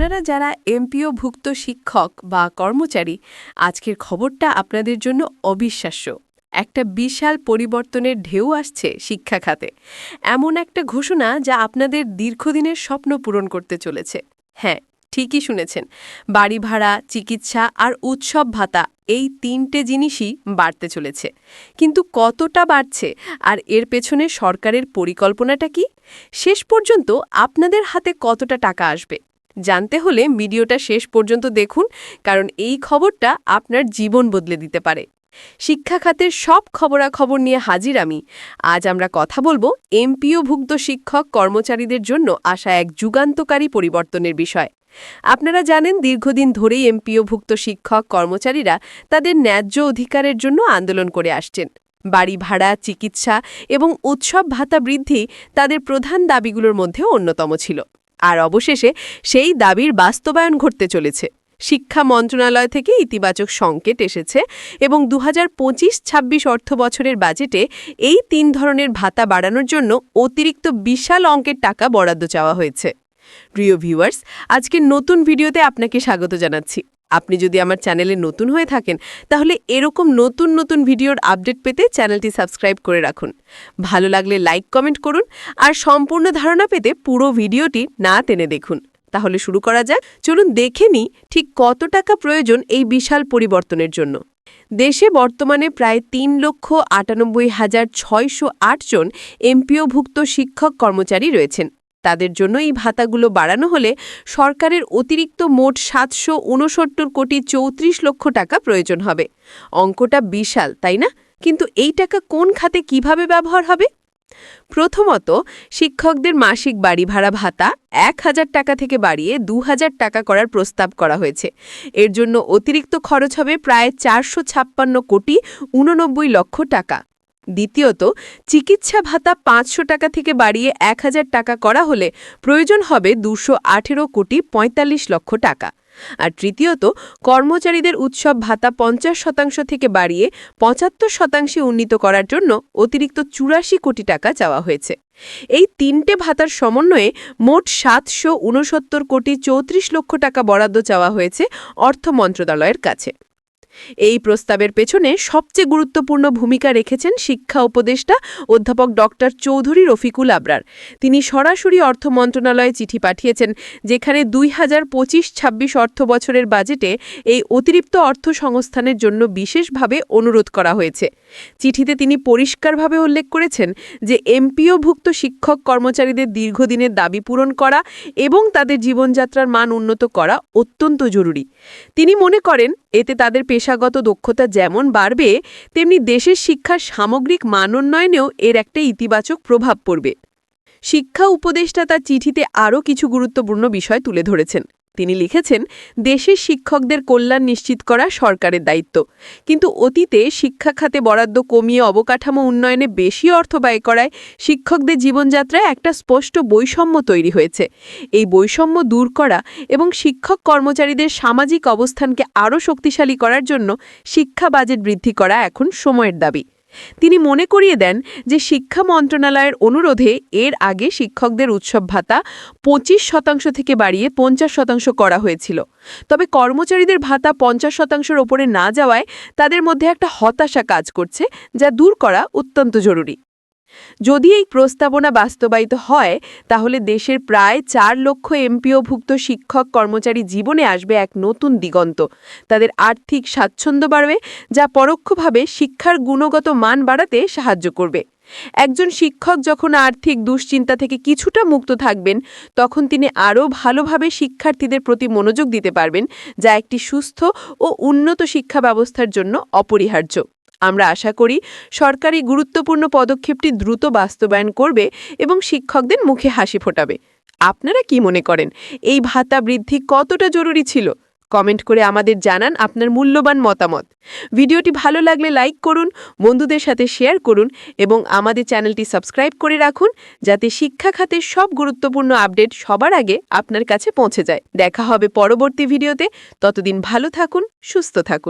আপনারা যারা এমপিওভুক্ত শিক্ষক বা কর্মচারী, আজকের খবরটা আপনাদের জন্য অবিশ্বাস্য। একটা বিশাল পরিবর্তনের ঢেউ আসছে শিক্ষা খাতে। এমন একটা ঘোষণা যা আপনাদের দীর্ঘদিনের স্বপ্ন পূরণ করতে চলেছে। হ্যাঁ ঠিকই শুনেছেন, বাড়ি ভাড়া, চিকিৎসা আর উৎসব ভাতা এই তিনটে জিনিসই বাড়তে চলেছে। কিন্তু কতটা বাড়ছে আর এর পেছনে সরকারের পরিকল্পনাটা কি? শেষ পর্যন্ত আপনাদের হাতে কতটা টাকা আসবে? জানতে হলে ভিডিওটা শেষ পর্যন্ত দেখুন, কারণ এই খবরটা আপনার জীবন বদলে দিতে পারে। শিক্ষা খাতের সব খবরাখবর নিয়ে হাজির আমি। আজ আমরা কথা বলব এমপিওভুক্ত শিক্ষক কর্মচারীদের জন্য আসা এক যুগান্তকারী পরিবর্তনের বিষয়। আপনারা জানেন, দীর্ঘদিন ধরেই এমপিওভুক্ত শিক্ষক কর্মচারীরা তাদের ন্যায্য অধিকারের জন্য আন্দোলন করে আসছেন। বাড়ি ভাড়া, চিকিৎসা এবং উৎসব ভাতা বৃদ্ধি তাদের প্রধান দাবিগুলোর মধ্যে অন্যতম ছিল। আর অবশেষে সেই দাবির বাস্তবায়ন ঘটতে চলেছে। শিক্ষা মন্ত্রণালয় থেকে ইতিবাচক সংকেত এসেছে এবং দু হাজার পঁচিশ ছাব্বিশ অর্থ বছরের বাজেটে এই তিন ধরনের ভাতা বাড়ানোর জন্য অতিরিক্ত বিশাল অঙ্কের টাকা বরাদ্দ চাওয়া হয়েছে। প্রিয় ভিউয়ার্স, আজকের নতুন ভিডিওতে আপনাকে স্বাগত জানাচ্ছি। আপনি যদি আমার চ্যানেলে নতুন হয়ে থাকেন, তাহলে এরকম নতুন নতুন ভিডিওর আপডেট পেতে চ্যানেলটি সাবস্ক্রাইব করে রাখুন। ভালো লাগলে লাইক, কমেন্ট করুন আর সম্পূর্ণ ধারণা পেতে পুরো ভিডিওটি না টেনে দেখুন। তাহলে শুরু করা যাক। চলুন দেখে নিই ঠিক কত টাকা প্রয়োজন এই বিশাল পরিবর্তনের জন্য। দেশে বর্তমানে প্রায় তিন লক্ষ আটানব্বই হাজার ছয়শো জন এমপিওভুক্ত শিক্ষক কর্মচারী রয়েছেন। তাদের জন্য এই ভাতাগুলো বাড়ানো হলে সরকারের অতিরিক্ত মোট সাতশো উনসত্তর কোটি চৌত্রিশ লক্ষ টাকা প্রয়োজন হবে। অঙ্কটা বিশাল, তাই না? কিন্তু এই টাকা কোন খাতে কীভাবে ব্যবহার হবে? প্রথমত, শিক্ষকদের মাসিক বাড়ি ভাড়া ভাতা এক হাজার টাকা থেকে বাড়িয়ে দু হাজার টাকা করার প্রস্তাব করা হয়েছে। এর জন্য অতিরিক্ত খরচ হবে প্রায় চারশো ছাপ্পান্ন কোটি উননব্বই লক্ষ টাকা। দ্বিতীয়ত, চিকিৎসা ভাতা পাঁচশো টাকা থেকে বাড়িয়ে এক হাজার টাকা করা হলে প্রয়োজন হবে দুশো কোটি পঁয়তাল্লিশ লক্ষ টাকা। আর তৃতীয়ত, কর্মচারীদের উৎসব ভাতা পঞ্চাশ শতাংশ থেকে বাড়িয়ে পঁচাত্তর শতাংশে উন্নীত করার জন্য অতিরিক্ত চুরাশি কোটি টাকা চাওয়া হয়েছে। এই তিনটে ভাতার সমন্বয়ে মোট সাতশো উনসত্তর কোটি চৌত্রিশ লক্ষ টাকা বরাদ্দ চাওয়া হয়েছে অর্থ মন্ত্রণালয়ের কাছে। এই প্রস্তাবের পেছনে সবচেয়ে গুরুত্বপূর্ণ ভূমিকা রেখেছেন শিক্ষা উপদেষ্টা অধ্যাপক ডক্টর চৌধুরী রফিকুল আবরার। তিনি সরাসরি অর্থ মন্ত্রণালয়ে চিঠি পাঠিয়েছেন, যেখানে দুই হাজার পঁচিশ ছাব্বিশ অর্থ বছরের বাজেটে এই অতিরিক্ত অর্থ সংস্থানের জন্য বিশেষভাবে অনুরোধ করা হয়েছে। চিঠিতে তিনি পরিষ্কারভাবে উল্লেখ করেছেন যে এমপিওভুক্ত শিক্ষক কর্মচারীদের দীর্ঘদিনের দাবি পূরণ করা এবং তাদের জীবনযাত্রার মান উন্নত করা অত্যন্ত জরুরি। তিনি মনে করেন, এতে তাদের পেশাগত দক্ষতা যেমন বাড়বে, তেমনি দেশের শিক্ষার সামগ্রিক মানোন্নয়নেও এর একটা ইতিবাচক প্রভাব পড়বে। শিক্ষা উপদেষ্টা তার চিঠিতে আরও কিছু গুরুত্বপূর্ণ বিষয় তুলে ধরেছেন। তিনি লিখেছেন, দেশের শিক্ষকদের কল্যাণ নিশ্চিত করা সরকারের দায়িত্ব। কিন্তু অতীতে শিক্ষা খাতে বরাদ্দ কমিয়ে অবকাঠামো উন্নয়নে বেশি অর্থ ব্যয় করায় শিক্ষকদের জীবনযাত্রায় একটা স্পষ্ট বৈষম্য তৈরি হয়েছে। এই বৈষম্য দূর করা এবং শিক্ষক কর্মচারীদের সামাজিক অবস্থানকে আরও শক্তিশালী করার জন্য শিক্ষা বাজেট বৃদ্ধি করা এখন সময়ের দাবি। তিনি মনে করিয়ে দেন যে শিক্ষা মন্ত্রণালয়ের অনুরোধে এর আগে শিক্ষকদের উৎসব ভাতা পঁচিশ শতাংশ থেকে বাড়িয়ে পঞ্চাশ শতাংশ করা হয়েছিল। তবে কর্মচারীদের ভাতা পঞ্চাশ শতাংশের ওপরে না যাওয়ায় তাদের মধ্যে একটা হতাশা কাজ করছে, যা দূর করা অত্যন্ত জরুরি। যদি এই প্রস্তাবনা বাস্তবায়িত হয়, তাহলে দেশের প্রায় চার লক্ষ এমপিওভুক্ত শিক্ষক কর্মচারী জীবনে আসবে এক নতুন দিগন্ত। তাদের আর্থিক স্বাচ্ছন্দ্য বাড়বে, যা পরোক্ষভাবে শিক্ষার গুণগত মান বাড়াতে সাহায্য করবে। একজন শিক্ষক যখন আর্থিক দুশ্চিন্তা থেকে কিছুটা মুক্ত থাকবেন, তখন তিনি আরও ভালোভাবে শিক্ষার্থীদের প্রতি মনোযোগ দিতে পারবেন, যা একটি সুস্থ ও উন্নত শিক্ষা ব্যবস্থার জন্য অপরিহার্য। আমরা আশা করি সরকারি গুরুত্বপূর্ণ পদক্ষেপটি দ্রুত বাস্তবায়ন করবে এবং শিক্ষকদের মুখে হাসি ফোটাবে। আপনারা কি মনে করেন? এই ভাতা বৃদ্ধি কতটা জরুরি ছিল? কমেন্ট করে আমাদের জানান আপনার মূল্যবান মতামত। ভিডিওটি ভালো লাগলে লাইক করুন, বন্ধুদের সাথে শেয়ার করুন এবং আমাদের চ্যানেলটি সাবস্ক্রাইব করে রাখুন যাতে শিক্ষা খাতের সব গুরুত্বপূর্ণ আপডেট সবার আগে আপনার কাছে পৌঁছে যায়। দেখা হবে পরবর্তী ভিডিওতে। ততদিন ভালো থাকুন, সুস্থ থাকুন।